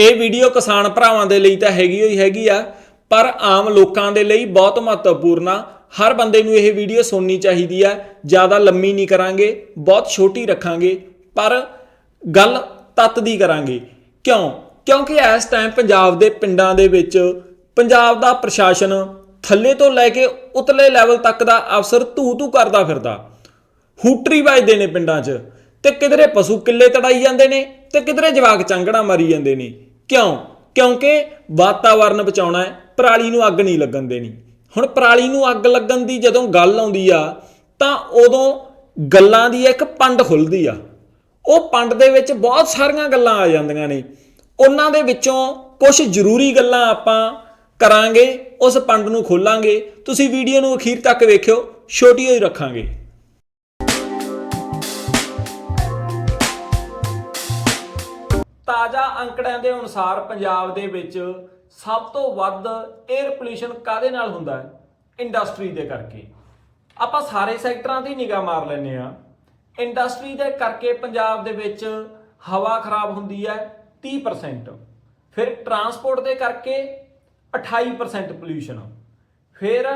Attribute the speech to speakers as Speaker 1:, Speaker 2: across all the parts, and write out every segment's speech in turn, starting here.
Speaker 1: ਇਹ ਵੀਡੀਓ ਕਿਸਾਨ ਭਰਾਵਾਂ ਦੇ ਲਈ ਤਾਂ ਹੈਗੀ ਹੋਈ ਹੈਗੀ ਆ, ਪਰ ਆਮ ਲੋਕਾਂ ਦੇ ਲਈ ਬਹੁਤ ਮਹੱਤਵਪੂਰਨ ਆ। ਹਰ ਬੰਦੇ ਨੂੰ ਇਹ ਵੀਡੀਓ ਸੁਣਨੀ ਚਾਹੀਦੀ ਆ, ਜ਼ਿਆਦਾ ਲੰਮੀ ਨਹੀਂ ਕਰਾਂਗੇ, ਬਹੁਤ ਛੋਟੀ ਰੱਖਾਂਗੇ, ਪਰ ਗੱਲ ਤੱਤ ਦੀ ਕਰਾਂਗੇ। ਕਿਉਂ? ਕਿਉਂਕਿ ਇਸ ਟਾਈਮ ਪੰਜਾਬ ਦੇ ਪਿੰਡਾਂ ਦੇ ਵਿੱਚ ਪੰਜਾਬ ਦਾ ਪ੍ਰਸ਼ਾਸਨ ਥੱਲੇ ਤੋਂ ਲੈ ਕੇ ਉਤਲੇ ਲੈਵਲ ਤੱਕ ਦਾ ਅਫਸਰ ਧੂ ਧੂ ਕਰਦਾ ਫਿਰਦਾ। ਹੂਟਰੀ ਵੱਜਦੇ ਨੇ ਪਿੰਡਾਂ 'ਚ ਤੇ ਕਿਧਰੇ ਪਸ਼ੂ ਕਿੱਲੇ ਤੜਾਈ ਜਾਂਦੇ ਨੇ ਤੇ ਕਿਧਰੇ ਜਵਾਕ ਚਾਂਗੜਾ ਮਾਰੀ ਜਾਂਦੇ ਨੇ। ਕਿਉਂ? ਕਿਉਂਕਿ ਵਾਤਾਵਰਨ ਬਚਾਉਣਾ ਹੈ, ਪਰਾਲੀ ਨੂੰ ਅੱਗ ਨਹੀਂ ਲੱਗਣ ਦੇਣੀ। ਹੁਣ ਪਰਾਲੀ ਨੂੰ ਅੱਗ ਲੱਗਣ ਦੀ ਜਦੋਂ ਗੱਲ ਆਉਂਦੀ ਆ, ਤਾਂ ਉਦੋਂ ਗੱਲਾਂ ਦੀ ਇੱਕ ਪੰਡ ਖੁੱਲਦੀ ਆ। ਉਹ ਪੰਡ ਦੇ ਵਿੱਚ ਬਹੁਤ ਸਾਰੀਆਂ ਗੱਲਾਂ ਆ ਜਾਂਦੀਆਂ ਨੇ। ਉਹਨਾਂ ਦੇ ਵਿੱਚੋਂ ਕੁਝ ਜ਼ਰੂਰੀ ਗੱਲਾਂ ਆਪਾਂ ਕਰਾਂਗੇ, ਉਸ ਪੰਡ ਨੂੰ ਖੋਲਾਂਗੇ। ਤੁਸੀਂ ਵੀਡੀਓ ਨੂੰ ਅਖੀਰ ਤੱਕ ਵੇਖਿਓ, ਛੋਟੀ ਹੋਈ ਰੱਖਾਂਗੇ। ਤਾਜ਼ਾ ਅੰਕੜਿਆਂ ਦੇ ਅਨੁਸਾਰ ਪੰਜਾਬ ਦੇ ਵਿੱਚ ਸਭ ਤੋਂ ਵੱਧ 에ਅਰ ਪੋਲੂਸ਼ਨ ਕਾਦੇ ਨਾਲ ਹੁੰਦਾ ਹੈ? ਇੰਡਸਟਰੀ ਦੇ ਕਰਕੇ। ਆਪਾਂ ਸਾਰੇ ਸੈਕਟਰਾਂ ਦੀ ਨਿਗਾਹ ਮਾਰ ਲੈਨੇ ਆ ਇੰਡਸਟਰੀ ਦੇ ਕਰਕੇ ਪੰਜਾਬ ਦੇ ਵਿੱਚ ਹਵਾ ਖਰਾਬ ਹੁੰਦੀ ਹੈ 30% ਫਿਰ ਟਰਾਂਸਪੋਰਟ ਦੇ ਕਰਕੇ 28% ਪੋਲੂਸ਼ਨ ਫਿਰ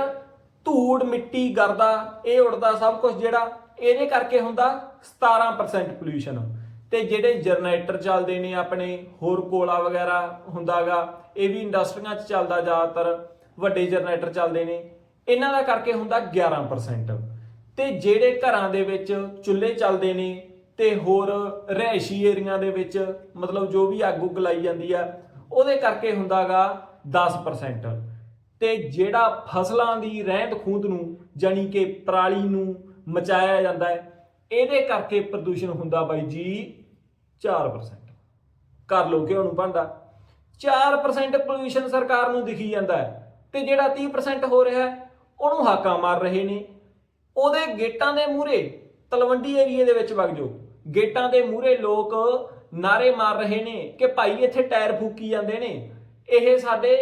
Speaker 1: ਧੂੜ, ਮਿੱਟੀ, ਗਰਦਾ, ਇਹ ਉੜਦਾ ਸਭ ਕੁਝ ਜਿਹੜਾ, ਇਹਦੇ ਕਰਕੇ ਹੁੰਦਾ 17% ਪੋਲੂਸ਼ਨ ਤੇ ਜਿਹੜੇ ਜਨਰੇਟਰ ਚੱਲਦੇ ਨੇ ਆਪਣੇ, ਹੋਰ ਕੋਲਾ ਵਗੈਰਾ ਹੁੰਦਾਗਾ, ਇਹ ਵੀ ਇੰਡਸਟਰੀਆਂ 'ਚ ਚੱਲਦਾ ਜ਼ਿਆਦਾਤਰ, ਵੱਡੇ ਜਨਰੇਟਰ ਚੱਲਦੇ ਨੇ। ਇਹਨਾਂ ਦਾ ਕਰਕੇ ਹੁੰਦਾ 11% ਤੇ ਜਿਹੜੇ ਘਰਾਂ ਦੇ ਵਿੱਚ ਚੁੱਲ੍ਹੇ ਚੱਲਦੇ ਨੇ ਤੇ ਹੋਰ ਰਹਿਸ਼ੀ ਏਰੀਆਂ ਦੇ ਵਿੱਚ, ਮਤਲਬ ਜੋ ਵੀ ਅੱਗ ਉੱਗ ਲਾਈ ਜਾਂਦੀ ਆ, ਉਹਦੇ ਕਰਕੇ ਹੁੰਦਾਗਾ 10% ਤੇ ਜਿਹੜਾ ਫਸਲਾਂ ਦੀ ਰਹਿੰਦ ਖੂੰਦ ਨੂੰ ਜਾਨੀ ਕਿ ਪਰਾਲੀ ਨੂੰ ਮਚਾਇਆ ਜਾਂਦਾ ਹੈ, ਇਹਦੇ ਕਰਕੇ ਪ੍ਰਦੂਸ਼ਣ ਹੁੰਦਾ ਬਾਈ ਜੀ। 4% ਕਰ ਲੋ ਕਿ ਉਹਨੂੰ ਭਾਂਡਾ। 4% ਪੋਲੂਸ਼ਨ ਸਰਕਾਰ ਨੂੰ ਦਿਖੀ ਜਾਂਦਾ ਹੈ ਤੇ ਜਿਹੜਾ 30% ਹੋ ਰਿਹਾ ਹੈ, ਉਹਨੂੰ ਹਾਕਾਂ ਮਾਰ ਰਹੇ ਨੇ। ਉਹਦੇ ਗੇਟਾਂ ਦੇ ਮੂਹਰੇ, ਤਲਵੰਡੀ ਏਰੀਏ ਦੇ ਵਿੱਚ ਵਗ ਜਾਓ। ਗੇਟਾਂ ਦੇ ਮੂਹਰੇ ਲੋਕ ਨਾਰੇ ਮਾਰ ਰਹੇ ਨੇ ਕਿ ਭਾਈ ਇੱਥੇ ਟਾਇਰ ਫੂਕੀ ਜਾਂਦੇ ਨੇ। ਇਹ ਸਾਡੇ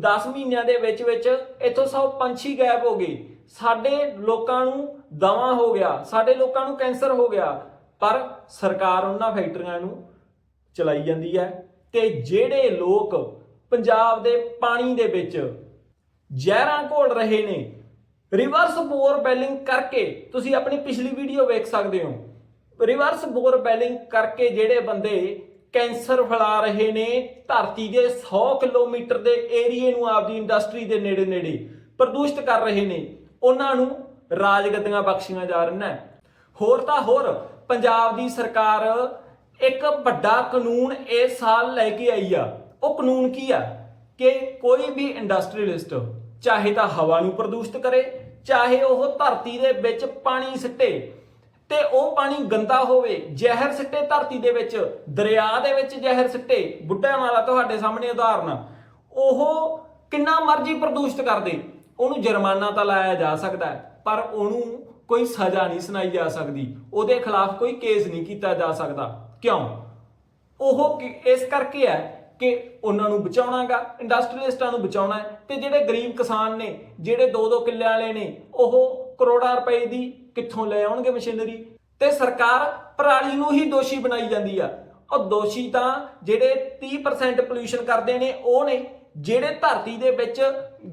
Speaker 1: 10 ਮਹੀਨਿਆਂ ਦੇ ਵਿੱਚ ਵਿੱਚ ਇੱਥੋਂ ਸਭ ਪੰਛੀ ਗਾਇਬ ਹੋ ਗਏ। ਸਾਡੇ ਲੋਕਾਂ ਨੂੰ ਦਮਾ ਹੋ ਗਿਆ। ਸਾਡੇ ਲੋਕਾਂ ਨੂੰ ਕੈਂਸਰ ਹੋ ਗਿਆ। ਪਰ ਸਰਕਾਰ ਉਹਨਾਂ ਫੈਕਟਰੀਆਂ ਨੂੰ ਚਲਾਈ ਜਾਂਦੀ ਹੈ ਤੇ ਜਿਹੜੇ ਲੋਕ ਪੰਜਾਬ ਦੇ ਪਾਣੀ ਦੇ ਵਿੱਚ ਜ਼ਹਿਰਾਂ ਘੋਲ ਰਹੇ ਨੇ, ਰਿਵਰਸ ਬੋਰ ਬੈਲਿੰਗ ਕਰਕੇ, ਤੁਸੀਂ ਆਪਣੀ ਪਿਛਲੀ ਵੀਡੀਓ ਵੇਖ ਸਕਦੇ ਹੋ। ਰਿਵਰਸ ਬੋਰ ਬੈਲਿੰਗ ਕਰਕੇ ਜਿਹੜੇ ਬੰਦੇ ਕੈਂਸਰ ਫੈਲਾ ਰਹੇ ਨੇ, ਧਰਤੀ ਦੇ 100 ਕਿਲੋਮੀਟਰ ਦੇ ਏਰੀਏ ਨੂੰ ਆਪਦੀ ਇੰਡਸਟਰੀ ਦੇ ਨੇੜੇ ਨੇੜੇ ਪ੍ਰਦੂਸ਼ਿਤ ਕਰ ਰਹੇ ਨੇ, ਉਹਨਾਂ ਨੂੰ ਰਾਜਗੱਦੀਆਂ ਬਖਸ਼ੀਆਂ ਜਾ ਰਹੀਆਂ ਹੋਰ ਤਾਂ ਹੋਰ ਪੰਜਾਬ ਦੀ ਸਰਕਾਰ ਇੱਕ ਵੱਡਾ ਕਾਨੂੰਨ ਇਸ ਸਾਲ ਲੈ ਕੇ ਆਈ ਆ। ਉਹ ਕਾਨੂੰਨ ਕੀ ਆ? ਕਿ ਕੋਈ ਵੀ ਇੰਡਸਟਰੀਲਿਸਟ ਚਾਹੇ ਤਾਂ ਹਵਾ ਨੂੰ ਪ੍ਰਦੂਸ਼ਿਤ ਕਰੇ, ਚਾਹੇ ਉਹ ਧਰਤੀ ਦੇ ਵਿੱਚ ਪਾਣੀ ਸਿੱਟੇ, ਤੇ ਉਹ ਪਾਣੀ ਗੰਦਾ ਹੋਵੇ, ਜ਼ਹਿਰ ਸਿੱਟੇ ਧਰਤੀ ਦੇ ਵਿੱਚ, ਦਰਿਆ ਦੇ ਵਿੱਚ ਜ਼ਹਿਰ ਸਿੱਟੇ। ਬੁੱਢਿਆਂ ਵਾਲਾ ਤੁਹਾਡੇ ਸਾਹਮਣੇ ਉਦਾਹਰਨ। ਉਹ ਕਿੰਨਾ ਮਰਜ਼ੀ ਪ੍ਰਦੂਸ਼ਿਤ ਕਰਦੇ ਉਹਨੂੰ ਜੁਰਮਾਨਾ ਤਾਂ ਲਾਇਆ ਜਾ ਸਕਦਾ ਪਰ ਉਹਨੂੰ ਕੋਈ ਸਜ਼ਾ ਨਹੀਂ ਸੁਣਾਈ ਜਾ ਸਕਦੀ। ਉਹਦੇ ਖਿਲਾਫ ਕੋਈ ਕੇਸ ਨਹੀਂ ਕੀਤਾ ਜਾ ਸਕਦਾ। ਕਿਉਂ? ਉਹ ਕਿ- ਇਸ ਕਰਕੇ ਹੈ ਕਿ ਉਹਨਾਂ ਨੂੰ ਬਚਾਉਣਾਗਾ ਇੰਡਸਟਰੀਲਿਸਟਾਂ ਨੂੰ ਬਚਾਉਣਾ ਹੈ ਤੇ ਜਿਹੜੇ ਗਰੀਬ ਕਿਸਾਨ ਨੇ, ਜਿਹੜੇ 2-2 ਕਿੱਲੇ ਵਾਲੇ ਨੇ, ਉਹ ਕਰੋੜਾਂ ਰੁਪਏ ਦੀ ਕਿੱਥੋਂ ਲੈ ਆਉਣਗੇ ਮਸ਼ੀਨਰੀ? ਤੇ ਸਰਕਾਰ ਪਰਾਲੀ ਨੂੰ ਹੀ ਦੋਸ਼ੀ ਬਣਾਈ ਜਾਂਦੀ ਆ। ਉਹ ਦੋਸ਼ੀ ਤਾਂ ਜਿਹੜੇ 30% ਪੋਲੂਸ਼ਨ ਕਰਦੇ ਨੇ, ਉਹ ਨੇ। ਜਿਹੜੇ ਧਰਤੀ ਦੇ ਵਿੱਚ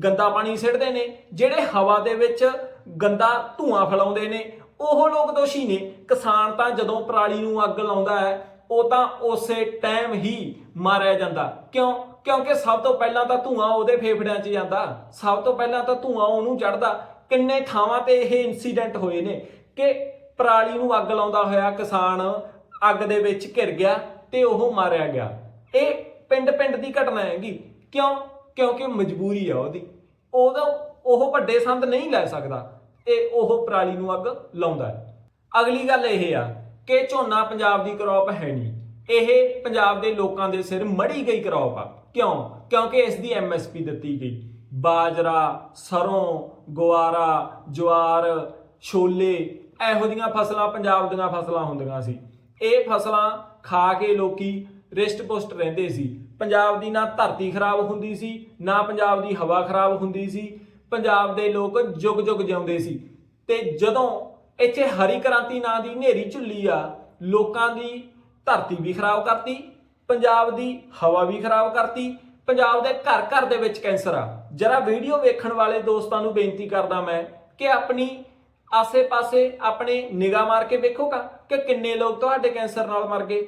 Speaker 1: ਗੰਦਾ ਪਾਣੀ ਸਿੱਟਦੇ ਨੇ, ਜਿਹੜੇ ਹਵਾ ਦੇ ਵਿੱਚ ਗੰਦਾ ਧੂਆਂ ਫੈਲਾਉਂਦੇ ਨੇ, ਉਹ ਲੋਕ ਦੋਸ਼ੀ ਨੇ। ਕਿਸਾਨ ਤਾਂ ਜਦੋਂ ਪਰਾਲੀ ਨੂੰ ਅੱਗ ਲਾਉਂਦਾ ਹੈ, ਉਹ ਤਾਂ ਉਸੇ ਟਾਈਮ ਹੀ ਮਾਰਿਆ ਜਾਂਦਾ। ਕਿਉਂ? ਕਿਉਂਕਿ ਸਭ ਤੋਂ ਪਹਿਲਾਂ ਤਾਂ ਧੂਆਂ ਉਹਦੇ ਫੇਫੜਿਆਂ 'ਚ ਜਾਂਦਾ। ਸਭ ਤੋਂ ਪਹਿਲਾਂ ਤਾਂ ਧੂਆਂ ਉਹਨੂੰ ਚੜਦਾ ਕਿੰਨੇ ਥਾਵਾਂ ਤੇ ਇਹ ਇਨਸੀਡੈਂਟ ਹੋਏ ਨੇ ਕਿ ਪਰਾਲੀ ਨੂੰ ਅੱਗ ਲਾਉਂਦਾ ਹੋਇਆ ਕਿਸਾਨ ਅੱਗ ਦੇ ਵਿੱਚ ਘਿਰ ਗਿਆ ਤੇ ਉਹ ਮਾਰਿਆ ਗਿਆ। ਇਹ ਪਿੰਡ-ਪਿੰਡ ਦੀ ਘਟਨਾ ਹੈਗੀ। ਕਿਉਂ? ਕਿਉਂਕਿ ਮਜਬੂਰੀ ਆ ਉਹਦੀ। ਉਦੋਂ ਉਹ ਵੱਡੇ ਸੰਦ ਨਹੀਂ ਲੈ ਸਕਦਾ, ਤੇ ਉਹ ਪਰਾਲੀ ਨੂੰ ਅੱਗ ਲਾਉਂਦਾ ਹੈ। ਅਗਲੀ ਗੱਲ ਇਹ ਆ ਕਿ ਝੋਨਾ ਪੰਜਾਬ ਦੀ ਕਰੋਪ ਹੈ ਨਹੀਂ। ਇਹ ਪੰਜਾਬ ਦੇ ਲੋਕਾਂ ਦੇ ਸਿਰ ਮੜੀ ਗਈ ਕਰੋਪ ਆ। ਕਿਉਂ? ਕਿਉਂਕਿ ਇਸ ਦੀ ਐਮਐਸਪੀ ਦਿੱਤੀ ਗਈ। ਬਾਜਰਾ, ਸਰੋਂ, ਗੁਆਰਾ, ਜਵਾਰ, ਛੋਲੇ, ਇਹੋ ਜਿਹੀਆਂ ਫਸਲਾਂ ਪੰਜਾਬ ਦੀਆਂ ਫਸਲਾਂ ਹੁੰਦੀਆਂ ਸੀ। ਇਹ ਫਸਲਾਂ ਖਾ ਕੇ ਲੋਕੀ ਰਿਸ਼ਟ ਪੁਸ਼ਟ ਰਹਿੰਦੇ ਸੀ। ਪੰਜਾਬ ਦੀ ਨਾ ਧਰਤੀ ਖਰਾਬ ਹੁੰਦੀ ਸੀ, ਨਾ ਪੰਜਾਬ ਦੀ ਹਵਾ ਖਰਾਬ ਹੁੰਦੀ ਸੀ ਪੰਜਾਬ ਦੇ ਲੋਕ ਜੁਗ ਜੁਗ ਜਿਉਂਦੇ ਸੀ। ਤੇ ਜਦੋਂ ਇੱਥੇ ਹਰੀ ਕ੍ਰਾਂਤੀ ਨਾਂ ਦੀ ਹਨੇਰੀ ਝੁੱਲੀ ਆ, ਲੋਕਾਂ ਦੀ ਧਰਤੀ ਵੀ ਖਰਾਬ ਕਰਤੀ, ਪੰਜਾਬ ਦੀ ਹਵਾ ਵੀ ਖਰਾਬ ਕਰਤੀ, ਪੰਜਾਬ ਦੇ ਘਰ ਘਰ ਦੇ ਵਿੱਚ ਕੈਂਸਰ ਆ। ਜਰਾ ਵੀਡੀਓ ਵੇਖਣ ਵਾਲੇ ਦੋਸਤਾਂ ਨੂੰ ਬੇਨਤੀ ਕਰਦਾ ਮੈਂ ਕਿ ਆਪਣੀ ਆਸੇ-ਪਾਸੇ ਆਪਣੇ ਨਿਗਾਹ ਮਾਰ ਕੇ ਵੇਖੋਗਾ ਕਿ ਕਿੰਨੇ ਲੋਕ ਤੁਹਾਡੇ ਕੈਂਸਰ ਨਾਲ ਮਰ ਗਏ,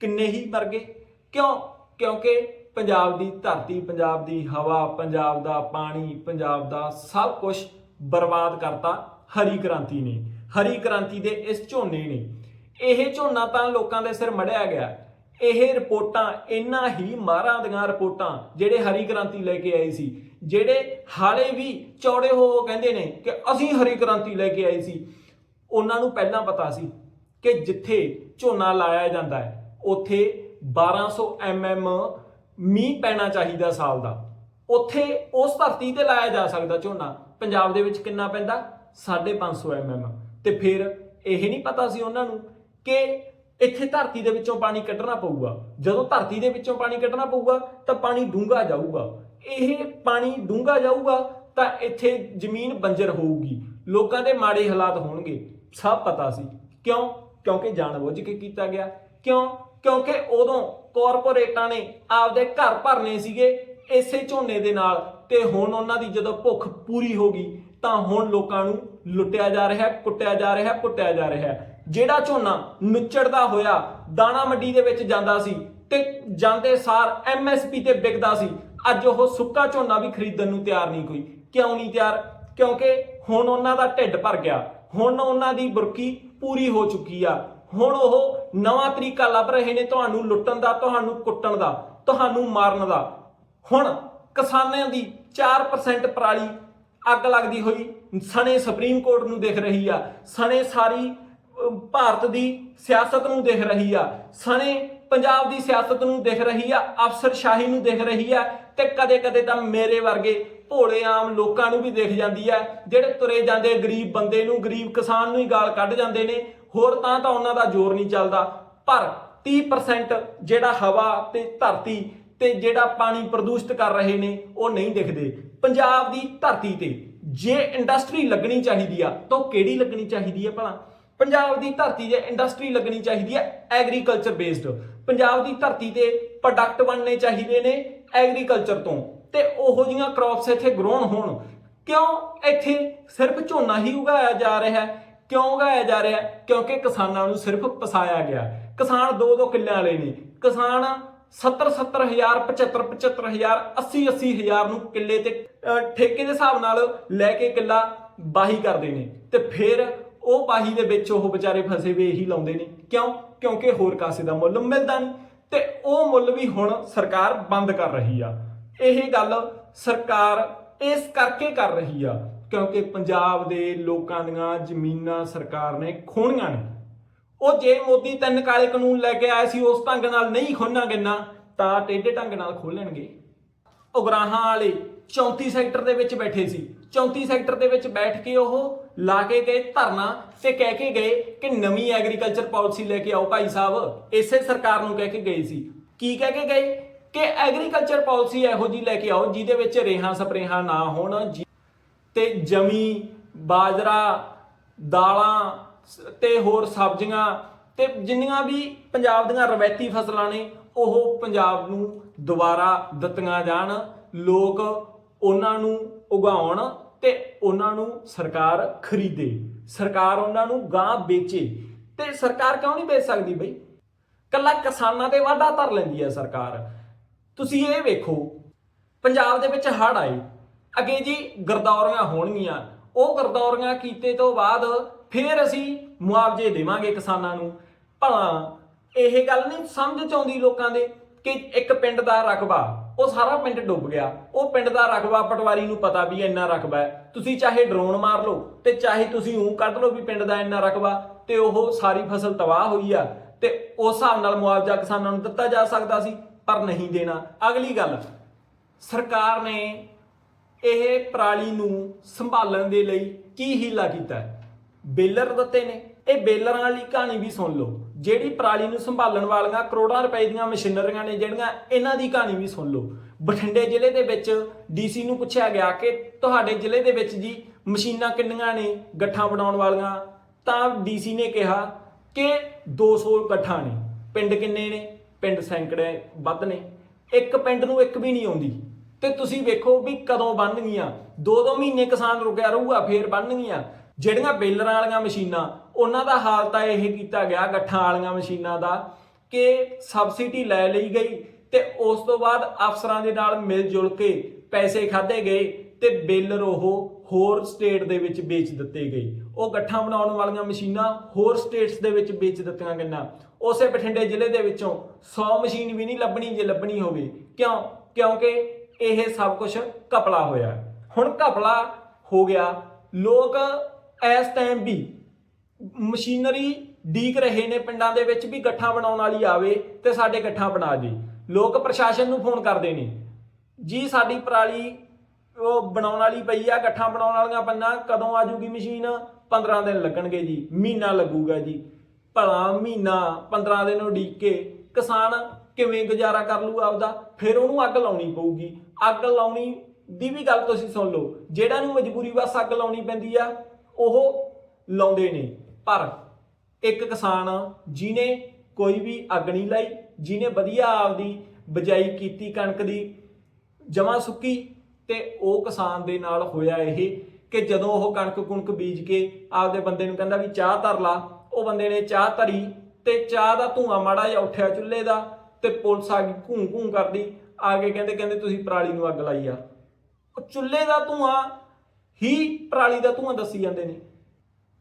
Speaker 1: ਕਿੰਨੇ ਹੀ ਮਰ ਗਏ। ਕਿਉਂ? ਕਿਉਂਕਿ ਪੰਜਾਬ ਦੀ ਧਰਤੀ, ਪੰਜਾਬ ਦੀ ਹਵਾ, ਪੰਜਾਬ ਦਾ ਪਾਣੀ, ਪੰਜਾਬ ਦਾ ਸਭ ਕੁਝ ਬਰਬਾਦ ਕਰਤਾ ਹਰੀ ਕ੍ਰਾਂਤੀ ਨੇ। ਹਰੀ ਕ੍ਰਾਂਤੀ ਦੇ ਇਸ ਝੋਨੇ ਨੇ। ਇਹ ਝੋਨਾ ਤਾਂ ਲੋਕਾਂ ਦੇ ਸਿਰ ਮੜਿਆ ਗਿਆ। ਇਹ ਰਿਪੋਰਟਾਂ ਇੰਨਾ ਹੀ ਮਾਰਾਂ ਦੀਆਂ ਰਿਪੋਰਟਾਂ ਜਿਹੜੇ ਹਰੀ ਕ੍ਰਾਂਤੀ ਲੈ ਕੇ ਆਏ ਸੀ, ਜਿਹੜੇ ਹਾਲੇ ਵੀ ਚੌੜੇ ਹੋ ਹੋ ਕਹਿੰਦੇ ਨੇ ਕਿ ਅਸੀਂ ਹਰੀ ਕ੍ਰਾਂਤੀ ਲੈ ਕੇ ਆਏ ਸੀ। ਉਹਨਾਂ ਨੂੰ ਪਹਿਲਾਂ ਪਤਾ ਸੀ ਕਿ ਜਿੱਥੇ ਝੋਨਾ ਲਾਇਆ ਜਾਂਦਾ ਹੈ, ਉੱਥੇ 1200 mm ਮੀਂਹ ਪੈਣਾ ਚਾਹੀਦਾ ਸਾਲ ਦਾ। ਉੱਥੇ ਉਸ ਧਰਤੀ ਤੇ ਲਾਇਆ ਜਾ ਸਕਦਾ ਝੋਨਾ। ਪੰਜਾਬ ਦੇ ਵਿੱਚ ਕਿੰਨਾ ਪੈਂਦਾ? 550 mm ਤੇ ਫਿਰ ਇਹ ਨਹੀਂ ਪਤਾ ਸੀ ਉਹਨਾਂ ਨੂੰ ਕਿ ਇੱਥੇ ਧਰਤੀ ਦੇ ਵਿੱਚੋਂ ਪਾਣੀ ਕੱਢਣਾ ਪਊਗਾ। ਜਦੋਂ ਧਰਤੀ ਦੇ ਵਿੱਚੋਂ ਪਾਣੀ ਕੱਢਣਾ ਪਊਗਾ, ਤਾਂ ਪਾਣੀ ਡੂੰਘਾ ਜਾਊਗਾ। ਇਹ ਪਾਣੀ ਡੂੰਘਾ ਜਾਊਗਾ, ਤਾਂ ਇੱਥੇ ਜ਼ਮੀਨ ਬੰਜਰ ਹੋਊਗੀ। ਲੋਕਾਂ ਦੇ ਮਾੜੇ ਹਾਲਾਤ ਹੋਣਗੇ। ਸਭ ਪਤਾ ਸੀ। ਕਿਉਂ? ਕਿਉਂਕਿ ਜਾਣਬੁੱਝ ਕੇ ਕੀਤਾ ਗਿਆ। ਕਿਉਂ? ਕਿਉਂਕਿ ਉਦੋਂ ਕਾਰਪੋਰੇਟਾਂ ਨੇ ਆਪਦੇ ਘਰ ਭਰਨੇ ਸੀਗੇ ਇਸੇ ਝੋਨੇ ਦੇ ਨਾਲ ਤੇ ਹੁਣ ਉਹਨਾਂ ਦੀ ਜਦੋਂ ਭੁੱਖ ਪੂਰੀ ਹੋ ਗਈ ਤਾਂ ਹੁਣ ਲੋਕਾਂ ਨੂੰ ਲੁੱਟਿਆ ਜਾ ਰਿਹਾ ਹੈ, ਕੁੱਟਿਆ ਜਾ ਰਿਹਾ ਪੁੱਟਿਆ ਜਾ ਰਿਹਾ। ਜਿਹੜਾ ਝੋਨਾ ਨੁੱਚੜਦਾ ਹੋਇਆ ਦਾਣਾ ਮੰਡੀ ਦੇ ਵਿੱਚ ਜਾਂਦਾ ਸੀ ਤੇ ਜਾਂਦੇ ਸਾਰ ਐਮਐਸਪੀ ਤੇ ਵਿਕਦਾ ਸੀ ਅੱਜ ਉਹ ਸੁੱਕਾ ਝੋਨਾ ਵੀ ਖਰੀਦਣ ਨੂੰ ਤਿਆਰ ਨਹੀਂ ਕੋਈ। ਕਿਉਂ ਨਹੀਂ ਤਿਆਰ? ਕਿਉਂਕਿ ਹੁਣ ਉਹਨਾਂ ਦਾ ਢਿੱਡ ਭਰ ਗਿਆ। ਹੁਣ ਉਹਨਾਂ ਦੀ ਬੁਰਕੀ ਪੂਰੀ ਹੋ ਚੁੱਕੀ ਆ। ਹੁਣ ਉਹ ਨਵਾਂ ਤਰੀਕਾ ਲੱਭ ਰਹੇ ਨੇ ਤੁਹਾਨੂੰ ਲੁੱਟਣ ਦਾ, ਤੁਹਾਨੂੰ ਕੁੱਟਣ ਦਾ, ਤੁਹਾਨੂੰ ਮਾਰਨ ਦਾ। ਹੁਣ ਕਿਸਾਨਾਂ ਦੀ 4% ਪਰਾਲੀ ਅੱਗ ਲੱਗਦੀ ਹੋਈ ਸਣੇ ਸੁਪਰੀਮ ਕੋਰਟ ਨੂੰ ਦੇਖ ਰਹੀ ਆ, ਸਣੇ ਸਾਰੀ ਭਾਰਤ ਦੀ ਸਿਆਸਤ ਨੂੰ ਦਿਖ ਰਹੀ ਆ, ਸਣੇ ਪੰਜਾਬ ਦੀ ਸਿਆਸਤ ਨੂੰ ਦਿਖ ਰਹੀ ਆ, ਅਫਸਰਸ਼ਾਹੀ ਨੂੰ ਦਿਖ ਰਹੀ ਆ ਤੇ ਕਦੇ-ਕਦੇ ਤਾਂ ਮੇਰੇ ਵਰਗੇ ਭੋਲੇ ਆਮ ਲੋਕਾਂ ਨੂੰ ਵੀ ਦੇਖ ਜਾਂਦੀ ਹੈ ਜਿਹੜੇ ਤੁਰੇ ਜਾਂਦੇ ਗਰੀਬ ਬੰਦੇ ਨੂੰ, ਗਰੀਬ ਕਿਸਾਨ ਨੂੰ ਹੀ ਗਾਲ ਕੱਢ ਜਾਂਦੇ ਨੇ ਹੋਰ ਤਾਂ ਤਾਂ ਉਹਨਾਂ ਦਾ ਜ਼ੋਰ ਨਹੀਂ ਚੱਲਦਾ। ਪਰ 30% ਜਿਹੜਾ ਹਵਾ ਤੇ ਧਰਤੀ ਤੇ ਜਿਹੜਾ ਪਾਣੀ ਪ੍ਰਦੂਸ਼ਿਤ ਕਰ ਰਹੇ ਨੇ, ਉਹ ਨਹੀਂ ਦਿਖਦੇ। ਪੰਜਾਬ ਦੀ ਧਰਤੀ ਤੇ ਜੇ ਇੰਡਸਟਰੀ ਲੱਗਣੀ ਚਾਹੀਦੀ ਆ, ਤਾਂ ਉਹ ਕਿਹੜੀ ਲੱਗਣੀ ਚਾਹੀਦੀ ਆ ਭਲਾ? ਪੰਜਾਬ ਦੀ ਧਰਤੀ ਤੇ ਇੰਡਸਟਰੀ ਲੱਗਣੀ ਚਾਹੀਦੀ ਹੈ ਐਗਰੀਕਲਚਰ ਬੇਸਡ ਪੰਜਾਬ ਦੀ ਧਰਤੀ ਤੇ ਪ੍ਰੋਡਕਟ ਬਣਨੇ ਚਾਹੀਦੇ ਨੇ ਐਗਰੀਕਲਚਰ ਤੋਂ। ਤੇ ਉਹੋ ਜੀਆਂ ਕ੍ਰੌਪਸ ਇੱਥੇ ਗਰੋਨ ਹੋਣ। ਕਿਉਂ ਇੱਥੇ ਸਿਰਫ ਝੋਨਾ ਹੀ ਉਗਾਇਆ ਜਾ ਰਿਹਾ ਹੈ? ਕਿਉਂ ਉਗਾਇਆ ਜਾ ਰਿਹਾ? ਕਿਉਂਕਿ ਕਿਸਾਨਾਂ ਨੂੰ ਸਿਰਫ ਪਸਾਇਆ ਗਿਆ। ਕਿਸਾਨ ਦੋ ਦੋ ਕਿੱਲਿਆਂ ਵਾਲੇ ਨੇ। ਕਿਸਾਨ 70 70000 75 75000 80 80000 ਨੂੰ ਕਿੱਲੇ ਤੇ ਠੇਕੇ ਦੇ ਹਿਸਾਬ ਨਾਲ ਲੈ ਕੇ ਕਿੱਲਾ ਬਾਹੀ ਕਰਦੇ ਨੇ। ਤੇ ਫਿਰ ਉਹ ਬਾਹੀ ਦੇ ਵਿੱਚ ਉਹ ਵਿਚਾਰੇ ਫਸੇ ਵੇ ਇਹੀ ਲਾਉਂਦੇ ਨੇ। ਕਿਉਂ? ਕਿਉਂਕਿ ਹੋਰ ਕਾਸੇ ਦਾ ਮੁੱਲ ਮਿਲਦਾ ਨਹੀਂ। ਤੇ ਉਹ ਮੁੱਲ ਵੀ ਹੁਣ ਸਰਕਾਰ ਬੰਦ ਕਰ ਰਹੀ ਆ। ਇਹ ਗੱਲ ਸਰਕਾਰ ਇਸ ਕਰਕੇ ਕਰ ਰਹੀ ਆ ਕਿਉਂਕਿ ਪੰਜਾਬ ਦੇ ਲੋਕਾਂ ਦੀਆਂ ਜ਼ਮੀਨਾਂ ਸਰਕਾਰ ਨੇ ਖੋਣੀਆਂ ਨੇ। ਉਹ ਜੇ ਮੋਦੀ ਤਿੰਨ ਕਾਲੇ ਕਾਨੂੰਨ ਲੈ ਕੇ ਆਏ ਸੀ, ਉਸ ਢੰਗ ਨਾਲ ਨਹੀਂ ਖੋਣਾ ਗਿੰਨਾ ਤਾਂ ਟੇਢੇ ਢੰਗ ਨਾਲ ਖੋਲਣਗੇ ਉਗਰਾਹਾਂ ਵਾਲੇ 34 ਸੈਕਟਰ ਦੇ ਵਿੱਚ ਬੈਠੇ ਸੀ। 34 ਸੈਕਟਰ ਦੇ ਵਿੱਚ ਬੈਠ ਕੇ ਉਹ ਲਾ ਕੇ ਗਏ ਧਰਨਾ ਤੇ ਕਹਿ ਕੇ ਗਏ ਕਿ ਨਵੀਂ ਐਗਰੀਕਲਚਰ ਪਾਲਿਸੀ ਲੈ ਕੇ ਆਓ ਭਾਈ ਸਾਹਿਬ। ਇਸੇ ਸਰਕਾਰ ਨੂੰ ਕਹਿ ਕੇ ਗਏ ਸੀ। ਕੀ ਕਹਿ ਕੇ ਗਏ? ਕਿ ਐਗਰੀਕਲਚਰ ਪਾਲਿਸੀ ਇਹੋ ਜੀ ਲੈ ਕੇ ਆਓ ਜਿਹਦੇ ਵਿੱਚ ਰੇਹਾਂ ਸਪਰੇਹਾਂ ਨਾ ਹੋਣ, ਜਿ- ਤੇ ਜਮੀ, ਬਾਜਰਾ, ਦਾਲਾਂ ਸ- ਤੇ ਹੋਰ ਸਬਜ਼ੀਆਂ ਤੇ ਜਿੰਨੀਆਂ ਵੀ ਪੰਜਾਬ ਦੀਆਂ ਰਵਾਇਤੀ ਫਸਲਾਂ ਨੇ, ਉਹ ਪੰਜਾਬ ਨੂੰ ਦੁਬਾਰਾ ਦਿੱਤੀਆਂ ਜਾਣ, ਲੋਕ ਉਹਨਾਂ ਨੂੰ ਉਗਾਉਣ ਤੇ ਉਹਨਾਂ ਨੂੰ ਸਰਕਾਰ ਖਰੀਦੇ। ਸਰਕਾਰ ਉਹਨਾਂ ਨੂੰ ਗਾਂ ਵੇਚੇ। ਤੇ ਸਰਕਾਰ ਕਿਉਂ ਨਹੀਂ ਵੇਚ ਸਕਦੀ ਬਈ? ਕੱਲਾ ਕਿਸਾਨਾਂ ਤੇ ਵਾਧਾ ਧਰ ਲੈਂਦੀ ਹੈ ਸਰਕਾਰ। ਤੁਸੀਂ ਇਹ ਵੇਖੋ, ਪੰਜਾਬ ਦੇ ਵਿੱਚ ਹੜ੍ਹ ਆਏ। ਅੱਗੇ ਜੀ ਗਰਦੌਰੀਆਂ ਹੋਣਗੀਆਂ। ਉਹ ਗਰਦੌਰੀਆਂ ਕੀਤੇ ਤੋਂ ਬਾਅਦ ਫਿਰ ਅਸੀਂ ਮੁਆਵਜ਼ੇ ਦੇਵਾਂਗੇ ਕਿਸਾਨਾਂ ਨੂੰ। ਭਲਾ ਇਹ ਗੱਲ ਨਹੀਂ ਸਮਝ ਚ ਆਉਂਦੀ ਲੋਕਾਂ ਦੇ ਕਿ ਇੱਕ ਪਿੰਡ ਦਾ ਰਕਬਾ, ਉਹ ਸਾਰਾ ਪਿੰਡ ਡੁੱਬ ਗਿਆ। ਉਹ ਪਿੰਡ ਦਾ ਰਕਬਾ ਪਟਵਾਰੀ ਨੂੰ ਪਤਾ ਵੀ ਇੰਨਾ ਰਕਬਾ ਹੈ। ਤੁਸੀਂ ਚਾਹੇ ਡਰੋਨ ਮਾਰ ਲਓ ਤੇ ਚਾਹੇ ਤੁਸੀਂ ਉਹ ਕੱਢ ਲਓ ਵੀ ਪਿੰਡ ਦਾ ਇੰਨਾ ਰਕਬਾ, ਤੇ ਉਹ ਸਾਰੀ ਫਸਲ ਤਬਾਹ ਹੋਈ ਆ ਤੇ ਉਸ ਹਿਸਾਬ ਨਾਲ ਮੁਆਵਜ਼ਾ ਕਿਸਾਨਾਂ ਨੂੰ ਦਿੱਤਾ ਜਾ ਸਕਦਾ ਸੀ, ਪਰ ਨਹੀਂ ਦੇਣਾ। ਅਗਲੀ ਗੱਲ, ਸਰਕਾਰ ਨੇ ਇਹ ਪਰਾਲੀ ਨੂੰ ਸੰਭਾਲਣ ਦੇ ਲਈ ਕੀ ਹੀਲਾ ਕੀਤਾ ਬੇਲਰ ਦਿੱਤੇ ਨੇ। ਇਹ ਬੇਲਰਾਂ ਵਾਲੀ ਕਹਾਣੀ ਵੀ ਸੁਣ ਲਓ। ਜਿਹੜੀ ਪਰਾਲੀ ਨੂੰ ਸੰਭਾਲਣ ਵਾਲੀਆਂ ਕਰੋੜਾਂ ਰੁਪਏ ਦੀਆਂ ਮਸ਼ੀਨਰੀਆਂ ਨੇ, ਜਿਹੜੀਆਂ ਇਹਨਾਂ ਦੀ ਕਹਾਣੀ ਵੀ ਸੁਣ ਲਓ। ਬਠਿੰਡੇ ਜ਼ਿਲ੍ਹੇ ਦੇ ਵਿੱਚ ਡੀਸੀ ਨੂੰ ਪੁੱਛਿਆ ਗਿਆ ਕਿ ਤੁਹਾਡੇ ਜ਼ਿਲ੍ਹੇ ਦੇ ਵਿੱਚ ਜੀ ਮਸ਼ੀਨਾਂ ਕਿੰਨੀਆਂ ਨੇ ਗੱਠਾਂ ਬਣਾਉਣ ਵਾਲੀਆਂ? ਤਾਂ ਡੀਸੀ ਨੇ ਕਿਹਾ ਕਿ 200 ਗੱਠਾਂ ਨੇ। ਪਿੰਡ ਕਿੰਨੇ ਨੇ? ਪਿੰਡ ਸੈਂਕੜੇ ਵੱਧ ਨੇ। ਇੱਕ ਪਿੰਡ ਨੂੰ ਇੱਕ ਵੀ ਨਹੀਂ ਆਉਂਦੀ। ਤੇ ਤੁਸੀਂ ਵੇਖੋ ਵੀ ਕਦੋਂ ਬਣਨਗੀਆਂ ਦੋ ਦੋ ਮਹੀਨੇ ਕਿਸਾਨ ਰੁਕਿਆ ਰਹੂਗਾ, ਫੇਰ ਬਣਨਗੀਆਂ ਜਿਹੜੀਆਂ ਬੇਲਰਾਂ ਵਾਲੀਆਂ ਮਸ਼ੀਨਾਂ, ਉਹਨਾਂ ਦਾ ਹਾਲ ਤਾਂ ਇਹ ਕੀਤਾ ਗਿਆ, ਗੱਠਾਂ ਵਾਲੀਆਂ ਮਸ਼ੀਨਾਂ ਦਾ, ਕਿ ਸਬਸਿਡੀ ਲੈ ਲਈ ਗਈ ਤੇ ਉਸ ਤੋਂ ਬਾਅਦ ਅਫਸਰਾਂ ਦੇ ਨਾਲ ਮਿਲ ਜੁਲ ਕੇ ਪੈਸੇ ਖਾਦੇ ਗਏ ਤੇ ਬੇਲਰ ਉਹ ਹੋਰ ਸਟੇਟ ਦੇ ਵਿੱਚ ਵੇਚ ਦਿੱਤੇ ਗਏ। ਉਹ ਗੱਠਾਂ ਬਣਾਉਣ ਵਾਲੀਆਂ ਮਸ਼ੀਨਾਂ ਹੋਰ ਸਟੇਟਸ ਦੇ ਵਿੱਚ ਵੇਚ ਦਿੱਤੀਆਂ ਗਈਆਂ। ਉਸੇ ਬਠਿੰਡੇ ਜ਼ਿਲ੍ਹੇ ਦੇ ਵਿੱਚੋਂ 100 ਮਸ਼ੀਨ ਵੀ ਨਹੀਂ ਲੱਭਣੀ, ਜੇ ਲੱਭਣੀ ਹੋਵੇ। ਕਿਉਂ? ਕਿਉਂਕਿ ਇਹ ਸਭ ਕੁਝ ਕਪਲਾ ਹੋਇਆ। ਹੁਣ ਕਪਲਾ ਹੋ ਗਿਆ। ਲੋਕ ਇਸ ਟਾਈਮ ਵੀ ਮਸ਼ੀਨਰੀ ਡੀਕ ਰਹੇ ਨੇ ਪਿੰਡਾਂ ਦੇ ਵਿੱਚ ਵੀ ਗੱਠਾਂ ਬਣਾਉਣ ਵਾਲੀ ਆਵੇ ਤੇ ਸਾਡੇ ਗੱਠਾਂ ਬਣਾ ਦੇ ਲੋਕ ਪ੍ਰਸ਼ਾਸਨ ਨੂੰ ਫੋਨ ਕਰਦੇ ਨੇ। ਜੀ, ਸਾਡੀ ਪਰਾਲੀ ਉਹ ਬਣਾਉਣ ਵਾਲੀ ਪਈ ਆ, ਗੱਠਾਂ ਬਣਾਉਣ ਵਾਲੀਆਂ ਪੰਨਾ, ਕਦੋਂ ਆਜੂਗੀ ਮਸ਼ੀਨ? 15 ਦਿਨ ਲੱਗਣਗੇ ਜੀ। ਮਹੀਨਾ ਲੱਗੂਗਾ ਜੀ। ਭਲਾ ਮਹੀਨਾ 15 ਦਿਨ ਉਡੀਕ ਕੇ ਕਿਸਾਨ ਕਿਵੇਂ ਗੁਜ਼ਾਰਾ ਕਰ ਲੂ ਆਪਦਾ, ਫਿਰ ਉਹਨੂੰ ਅੱਗ ਲਾਉਣੀ ਪਊਗੀ। ਅੱਗ ਲਾਉਣੀ ਦੀ ਵੀ ਗੱਲ ਤੁਸੀਂ ਸੁਣ ਲਓ, ਜਿਹੜਾ ਨੂੰ ਮਜਬੂਰੀ ਬਸ ਅੱਗ ਲਾਉਣੀ ਪੈਂਦੀ ਆ, ਉਹ ਲਾਉਂਦੇ ਨੇ। ਪਰ ਇੱਕ ਕਿਸਾਨ ਜਿਨੇ ਕੋਈ ਵੀ ਅੱਗ ਨਹੀਂ ਲਾਈ ਜਿਨੇ ਵਧੀਆ ਆਪਦੀ ਬਜਾਈ ਕੀਤੀ ਕਣਕ ਦੀ, ਜਮਾ ਸੁੱਕੀ, ਤੇ ਉਹ ਕਿਸਾਨ ਦੇ ਨਾਲ ਹੋਇਆ ਇਹ ਕਿ ਜਦੋਂ ਉਹ ਕਣਕ ਕੁਣਕ ਬੀਜ ਕੇ ਆਪਦੇ ਬੰਦੇ ਨੂੰ ਕਹਿੰਦਾ ਵੀ ਚਾਹ ਧਰ ਲਾ, ਉਹ ਬੰਦੇ ਨੇ ਚਾਹ ਧਰੀ ਤੇ ਚਾਹ ਦਾ ਧੂਆਂ ਮਾੜਾ ਜਿਹਾ ਉੱਠਿਆ ਚੁੱਲ੍ਹੇ ਦਾ ਤੇ ਪੁਲਿਸ ਆ ਗਈ, ਘੂੰ ਘੂੰ ਕਰਦੀ, ਆ ਕੇ ਕਹਿੰਦੇ ਕਹਿੰਦੇ ਤੁਸੀਂ ਪਰਾਲੀ ਨੂੰ ਅੱਗ ਲਾਈ ਆ। ਉਹ ਚੁੱਲ੍ਹੇ ਦਾ ਧੂਆਂ, ਹੀ ਪਰਾਲੀ ਦਾ ਧੂਆਂ ਦੱਸੀ ਜਾਂਦੇ ਨੇ।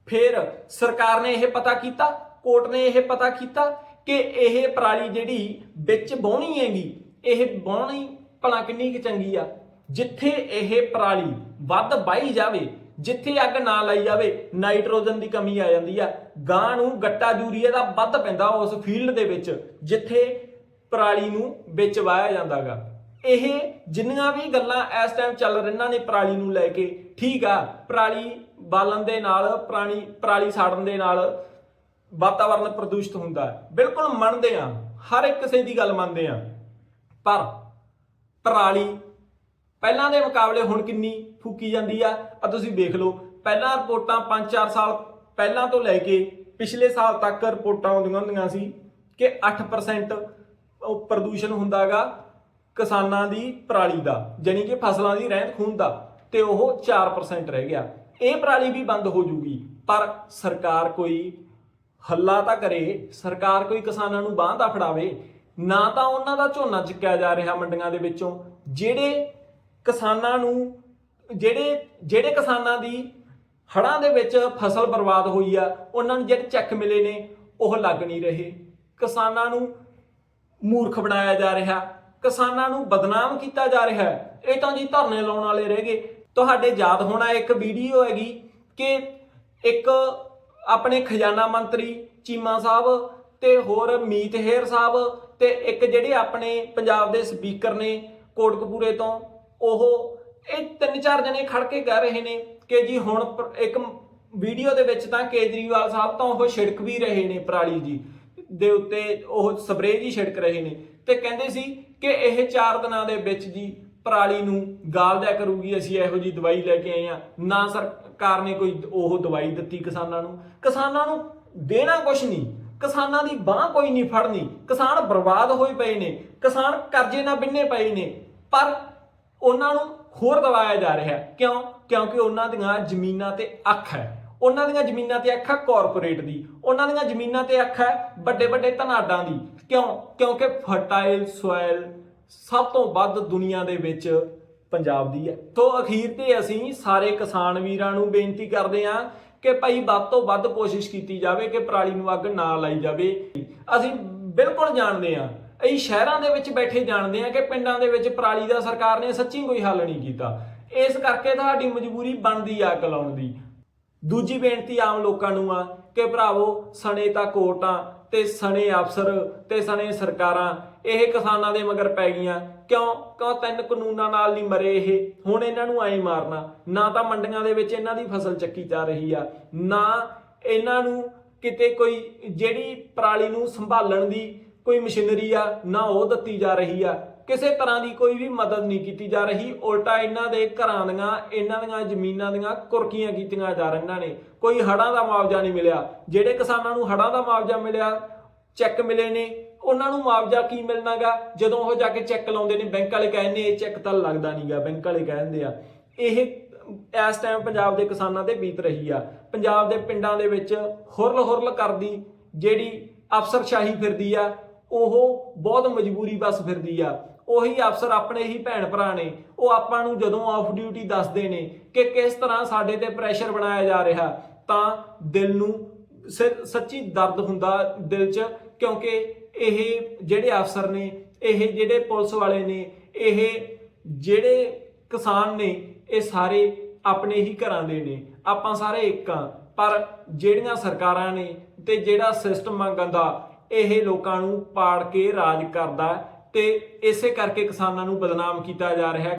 Speaker 1: ਫਿਰ ਸਰਕਾਰ ਨੇ ਇਹ ਪਤਾ ਕੀਤਾ, ਕੋਰਟ ਨੇ ਇਹ ਪਤਾ ਕੀਤਾ ਕਿ ਇਹ ਪਰਾਲੀ ਜਿਹੜੀ ਵਿੱਚ ਬਾਉਣੀ ਹੈਗੀ, ਇਹ ਬਾਉਣੀ ਭਲਾ ਕਿੰਨੀ ਕੁ ਚੰਗੀ ਆ। ਜਿੱਥੇ ਇਹ ਪਰਾਲੀ ਵੱਧ ਬਾਈ ਜਾਵੇ, ਜਿੱਥੇ ਅੱਗ ਨਾ ਲਾਈ ਜਾਵੇ, ਨਾਈਟ੍ਰੋਜਨ ਦੀ ਕਮੀ ਆ ਜਾਂਦੀ ਆ। ਗਾਂ ਨੂੰ ਗੱਟਾ ਯੂਰੀਆ ਦਾ ਵੱਧ ਪੈਂਦਾ ਉਸ ਫੀਲਡ ਦੇ ਵਿੱਚ, ਜਿੱਥੇ ਪਰਾਲੀ ਨੂੰ ਵਿੱਚ ਵਾਇਆ ਜਾਂਦਾਗਾ। ਇਹ ਜਿੰਨੀਆਂ ਵੀ ਗੱਲਾਂ ਇਸ ਟਾਈਮ ਚੱਲ ਰਹੀਆਂ ਨੇ ਪਰਾਲੀ ਨੂੰ ਲੈ ਕੇ, ਠੀਕ ਆ, ਪਰਾਲੀ ਬਾਲਣ ਦੇ ਨਾਲ, ਪ੍ਰਾਣੀ ਪਰਾਲੀ ਸਾੜਨ ਦੇ ਨਾਲ ਵਾਤਾਵਰਣ ਪ੍ਰਦੂਸ਼ਿਤ ਹੁੰਦਾ ਹੈ। ਬਿਲਕੁਲ ਮੰਨਦੇ ਆ ਹਰ ਇੱਕ ਕਿਸੇ ਦੀ ਗੱਲ ਮੰਨਦੇ ਆ ਪਰ ਪਰਾਲੀ ਪਹਿਲਾਂ ਦੇ ਮੁਕਾਬਲੇ ਹੁਣ ਕਿੰਨੀ ਫੂਕੀ ਜਾਂਦੀ ਆ ਆ ਤੁਸੀਂ ਵੇਖ ਲਓ, ਪਹਿਲਾਂ ਰਿਪੋਰਟਾਂ 5-4 ਸਾਲ ਪਹਿਲਾਂ ਤੋਂ ਲੈ ਕੇ ਪਿਛਲੇ ਸਾਲ ਤੱਕ ਰਿਪੋਰਟਾਂ ਆਉਂਦੀਆਂ ਹੁੰਦੀਆਂ ਸੀ ਕਿ 8% ਉਹ ਪ੍ਰਦੂਸ਼ਣ ਹੁੰਦਾਗਾ ਕਿਸਾਨਾਂ ਦੀ ਪਰਾਲੀ ਦਾ, ਜਾਣੀ ਕਿ ਫਸਲਾਂ ਦੀ ਰਹਿੰਦ ਖੂੰਹਦ ਦਾ, ਤੇ ਉਹ 4% ਰਹਿ ਗਿਆ। ਇਹ ਪਰਾਲੀ ਵੀ ਬੰਦ ਹੋ ਜੂਗੀ, ਪਰ ਸਰਕਾਰ ਕੋਈ ਹੱਲਾ ਤਾਂ ਕਰੇ, ਸਰਕਾਰ ਕੋਈ ਕਿਸਾਨਾਂ ਨੂੰ ਬਾਂਹ ਤਾਂ ਫੜਾਵੇ, ਨਾ ਤਾਂ ਉਹਨਾਂ ਦਾ ਝੋਨਾ ਚੱਕਿਆ ਜਾ ਰਿਹਾ ਮੰਡੀਆਂ ਦੇ ਵਿੱਚੋਂ, ਜਿਹੜੇ ਕਿਸਾਨਾਂ ਨੂੰ, ਜਿਹੜੇ ਜਿਹੜੇ ਕਿਸਾਨਾਂ ਦੀ ਹੜਾਂ ਦੇ ਵਿੱਚ ਫਸਲ ਬਰਬਾਦ ਹੋਈ ਆ, ਉਹਨਾਂ ਨੂੰ ਜਿਹੜੇ ਚੈੱਕ ਮਿਲੇ ਨੇ, ਉਹ ਲੱਗ ਨਹੀਂ ਰਹੇ। ਕਿਸਾਨਾਂ ਨੂੰ ਮੂਰਖ ਬਣਾਇਆ ਜਾ ਰਿਹਾ। ਕਿਸਾਨਾਂ ਨੂੰ ਬਦਨਾਮ ਕੀਤਾ ਜਾ ਰਿਹਾ। ਇਹ ਤਾਂ ਜੀ ਧਰਨੇ ਲਾਉਣ ਵਾਲੇ ਰਹਿ ਗਏ। ਤੁਹਾਡੇ ਯਾਦ ਹੋਣਾ ਇੱਕ ਵੀਡੀਓ ਹੈਗੀ ਕਿ ਇੱਕ ਆਪਣੇ ਖਜ਼ਾਨਾ ਮੰਤਰੀ ਚੀਮਾ ਸਾਹਿਬ ਤੇ ਹੋਰ ਮੀਤ ਹੇਰ ਸਾਹਿਬ ਤੇ ਇੱਕ ਜਿਹੜੇ ਆਪਣੇ ਪੰਜਾਬ ਦੇ ਸਪੀਕਰ ਨੇ ਕੋਟਕਪੂਰੇ ਤੋਂ, ਉਹ ਇਹ ਤਿੰਨ ਚਾਰ ਜਣੇ ਖੜ ਕੇ ਕਹਿ ਰਹੇ ਨੇ ਕਿ ਜੀ ਹੁਣ ਇੱਕ ਵੀਡੀਓ ਦੇ ਵਿੱਚ ਤਾਂ ਕੇਜਰੀਵਾਲ ਸਾਹਿਬ ਤਾਂ ਉਹ ਛਿੜਕ ਵੀ ਰਹੇ ਨੇ ਪਰਾਲੀ ਜੀ। ਦੇ ਉੱਤੇ ਉਹ ਸਪਰੇਅ ਜੀ ਛਿੜਕ ਰਹੇ ਨੇ। ਤੇ ਕਹਿੰਦੇ ਸੀ ਕਿ ਇਹ 4 ਦਿਨਾਂ ਦੇ ਵਿੱਚ ਜੀ ਪਰਾਲੀ ਨੂੰ ਗਾਲ ਦਿਆ ਕਰੂਗੀ, ਅਸੀਂ ਇਹੋ ਜੀ ਦਵਾਈ ਲੈ ਕੇ ਆਏ ਆ ਨਾ ਸਰਕਾਰ ਨੇ ਕੋਈ ਉਹ ਦਵਾਈ ਦਿੱਤੀ ਕਿਸਾਨਾਂ ਨੂੰ। ਕਿਸਾਨਾਂ ਨੂੰ ਦੇਣਾ ਕੁਛ ਨਹੀਂ। ਕਿਸਾਨਾਂ ਦੀ ਬਾਹ ਕੋਈ ਨਹੀਂ ਫੜਨੀ। ਕਿਸਾਨ ਬਰਬਾਦ ਹੋਏ ਪਏ ਨੇ। ਕਿਸਾਨ ਕਰਜ਼ੇ ਨਾਲ ਬਿੰਨੇ ਪਏ ਨੇ। ਪਰ ਉਹਨਾਂ ਨੂੰ ਹੋਰ ਦਵਾਇਆ ਜਾ ਰਿਹਾ। ਕਿਉਂ? ਕਿਉਂਕਿ ਉਹਨਾਂ ਦੀਆਂ ਜ਼ਮੀਨਾਂ ਤੇ ਅੱਖ ਹੈ। ਉਹਨਾਂ ਦੀਆਂ ਜ਼ਮੀਨਾਂ ਤੇ ਅੱਖ ਹੈ ਕਾਰਪੋਰੇਟ ਦੀ। ਉਹਨਾਂ ਦੀਆਂ ਜ਼ਮੀਨਾਂ ਤੇ ਅੱਖ ਹੈ ਵੱਡੇ ਵੱਡੇ ਧਨਾਡਾਂ ਦੀ। ਕਿਉਂ? ਕਿਉਂਕਿ ਫਰਟਾਈਲ ਸੋਇਲ ਸਭ ਤੋਂ ਵੱਧ ਦੁਨੀਆ ਦੇ ਵਿੱਚ ਪੰਜਾਬ ਦੀ ਹੈ। ਤੋਂ ਅਖੀਰ ਤੇ ਅਸੀਂ ਸਾਰੇ ਕਿਸਾਨ ਵੀਰਾਂ ਨੂੰ ਬੇਨਤੀ ਕਰਦੇ ਹਾਂ ਕਿ ਭਾਈ ਵੱਧ ਤੋਂ ਵੱਧ ਕੋਸ਼ਿਸ਼ ਕੀਤੀ ਜਾਵੇ ਕਿ ਪਰਾਲੀ ਨੂੰ ਅੱਗ ਨਾ ਲਾਈ ਜਾਵੇ। ਅਸੀਂ ਬਿਲਕੁਲ ਜਾਣਦੇ ਹਾਂ। ਅਸੀਂ ਸ਼ਹਿਰਾਂ ਦੇ ਵਿੱਚ ਬੈਠੇ ਜਾਣਦੇ ਹਾਂ ਕਿ ਪਿੰਡਾਂ ਦੇ ਵਿੱਚ ਪਰਾਲੀ ਦਾ ਸਰਕਾਰ ਨੇ ਸੱਚੀ ਕੋਈ ਹੱਲ ਨਹੀਂ ਕੀਤਾ। ਇਸ ਕਰਕੇ ਤੁਹਾਡੀ ਮਜਬੂਰੀ ਬਣਦੀ ਆ ਅੱਗ ਲਾਉਣ ਦੀ। ਦੂਜੀ ਬੇਨਤੀ ਆਮ ਲੋਕਾਂ ਨੂੰ ਆ ਕਿ ਭਰਾਵੋ, ਸਣੇ ਤਾਂ ਕੋਰਟਾਂ ਤੇ ਸਣੇ ਅਫਸਰ ਤੇ ਸਣੇ ਸਰਕਾਰਾਂ, ਇਹ ਕਿਸਾਨਾਂ ਦੇ ਮਗਰ ਪੈ ਗਈਆਂ। ਕਿਉਂ? ਕਿਉਂ ਤਿੰਨ ਕਾਨੂੰਨਾਂ ਨਾਲ ਨਹੀਂ ਮਰੇ ਇਹ? ਹੁਣ ਇਹਨਾਂ ਨੂੰ ਐਂ ਮਾਰਨਾ, ਨਾ ਤਾਂ ਮੰਡੀਆਂ ਦੇ ਵਿੱਚ ਇਹਨਾਂ ਦੀ ਫਸਲ ਚੱਕੀ ਜਾ ਰਹੀ ਆ, ਨਾ ਇਹਨਾਂ ਨੂੰ ਕਿਤੇ ਕੋਈ ਜਿਹੜੀ ਪਰਾਲੀ ਨੂੰ ਸੰਭਾਲਣ ਦੀ ਕੋਈ ਮਸ਼ੀਨਰੀ ਆ, ਨਾ ਉਹ ਦਿੱਤੀ ਜਾ ਰਹੀ ਆ। ਕਿਸੇ ਤਰ੍ਹਾਂ ਦੀ ਕੋਈ ਵੀ ਮਦਦ ਨਹੀਂ ਕੀਤੀ ਜਾ ਰਹੀ। ਉਲਟਾ ਇਹਨਾਂ ਦੇ ਘਰਾਂ ਦੀਆਂ, ਇਹਨਾਂ ਦੀਆਂ ਜ਼ਮੀਨਾਂ ਦੀਆਂ ਕੁਰਕੀਆਂ ਕੀਤੀਆਂ ਜਾ ਰਹੀਆਂ ਨੇ। ਕੋਈ ਹੜਾਂ ਦਾ ਮੁਆਵਜ਼ਾ ਨਹੀਂ ਮਿਲਿਆ। ਜਿਹੜੇ ਕਿਸਾਨਾਂ ਨੂੰ ਹੜਾਂ ਦਾ ਮੁਆਵਜ਼ਾ ਮਿਲਿਆ, ਚੈੱਕ ਮਿਲੇ ਨੇ, ਉਹਨਾਂ ਨੂੰ ਮੁਆਵਜ਼ਾ ਕੀ ਮਿਲਣਾਗਾ? ਜਦੋਂ ਉਹ ਜਾ ਕੇ ਚੈੱਕ ਲਾਉਂਦੇ ਨੇ, ਬੈਂਕ ਵਾਲੇ ਕਹਿੰਦੇ ਇਹ ਚੈੱਕ ਤਾਂ ਲੱਗਦਾ ਨਹੀਂਗਾ, ਬੈਂਕ ਵਾਲੇ ਕਹਿੰਦੇ ਆ। ਇਹ ਇਸ ਟਾਈਮ ਪੰਜਾਬ ਦੇ ਕਿਸਾਨਾਂ ਤੇ ਬੀਤ ਰਹੀ ਆ। ਪੰਜਾਬ ਦੇ ਪਿੰਡਾਂ ਦੇ ਵਿੱਚ ਹੁਰਲ ਹੁਰਲ ਕਰਦੀ, ਜਿਹੜੀ ਅਫਸਰਸ਼ਾਹੀ ਫਿਰਦੀ ਆ, ਉਹ ਬਹੁਤ ਮਜਬੂਰੀ ਬਸ ਫਿਰਦੀ ਆ। ਉਹੀ ਅਫਸਰ ਆਪਣੇ ਹੀ ਭੈਣ ਭਰਾ ਨੇ। ਉਹ ਆਪਾਂ ਨੂੰ ਜਦੋਂ ਆਫ ਡਿਊਟੀ ਦੱਸਦੇ ਨੇ ਕਿ ਕਿਸ ਤਰ੍ਹਾਂ ਸਾਡੇ ਤੇ ਪ੍ਰੈਸ਼ਰ ਬਣਾਇਆ ਜਾ ਰਿਹਾ, ਤਾਂ ਦਿਲ ਨੂੰ ਸ- ਸੱਚੀ ਦਰਦ ਹੁੰਦਾ ਦਿਲ 'ਚ, ਕਿਉਂਕਿ ਇਹ ਜਿਹੜੇ ਅਫਸਰ ਨੇ, ਇਹ ਜਿਹੜੇ ਪੁਲਿਸ ਵਾਲੇ ਨੇ, ਇਹ ਜਿਹੜੇ ਕਿਸਾਨ ਨੇ, ਇਹ ਸਾਰੇ ਆਪਣੇ ਹੀ ਘਰਾਂ ਦੇ ਨੇ। ਆਪਾਂ ਸਾਰੇ ਇੱਕ ਆ ਪਰ ਜਿਹੜੀਆਂ ਸਰਕਾਰਾਂ ਨੇ ਤੇ ਜਿਹੜਾ ਸਿਸਟਮ ਮੰਗਦਾ ਇਹ ਲੋਕਾਂ ਨੂੰ ਪਾੜ ਕੇ ਰਾਜ ਕਰਦਾ ਤੇ ਇਸੇ ਕਰਕੇ ਕਿਸਾਨਾਂ ਨੂੰ ਬਦਨਾਮ ਕੀਤਾ ਜਾ ਰਿਹਾ ਹੈ।